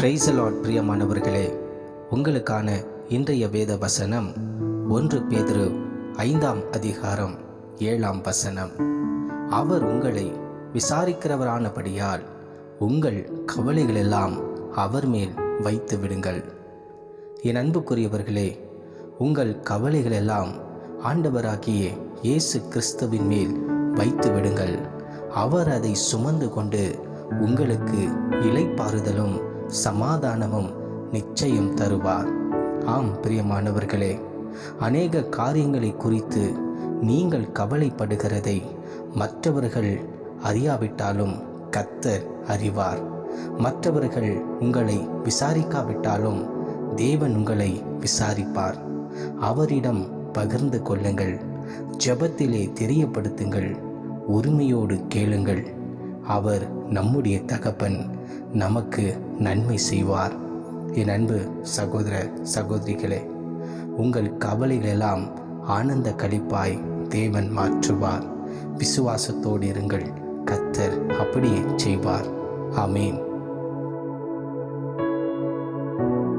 பிரைசலாட் பிரியமானவர்களே. உங்களுக்கான இன்றைய வேத வசனம் ஒன்று பேதிரு ஐந்தாம் அதிகாரம் ஏழாம் வசனம். அவர் உங்களை விசாரிக்கிறவரானபடியால் உங்கள் கவலைகளெல்லாம் அவர் மேல் வைத்து விடுங்கள். என் அன்புக்குரியவர்களே உங்கள் கவலைகளெல்லாம் ஆண்டவராகிய இயேசு கிறிஸ்துவின் மேல் வைத்து விடுங்கள். அவர் அதை சுமந்து கொண்டு உங்களுக்கு இளைப்பாறுதலும் சமாதானமும் நிச்சயம் தருவார். ஆம் பிரியமானவர்களே அநேக காரியங்களை குறித்து நீங்கள் கவலைப்படுகிறதை மற்றவர்கள் அறியாவிட்டாலும் கத்தர் அறிவார். மற்றவர்கள் உங்களை விசாரிக்காவிட்டாலும் தேவன் உங்களை விசாரிப்பார். அவரிடம் பகிர்ந்து கொள்ளுங்கள் ஜெபத்திலே தெரியப்படுத்துங்கள் உரிமையோடு கேளுங்கள். அவர் நம்முடைய தகப்பன் நமக்கு நன்மை செய்வார். என் அன்பு சகோதர சகோதரிகளே உங்கள் கவலைகளெல்லாம் ஆனந்த களிப்பாய் தேவன் மாற்றுவார். விசுவாசத்தோடு இருங்கள் கத்தர் அப்படியே செய்வார். ஆமீன்.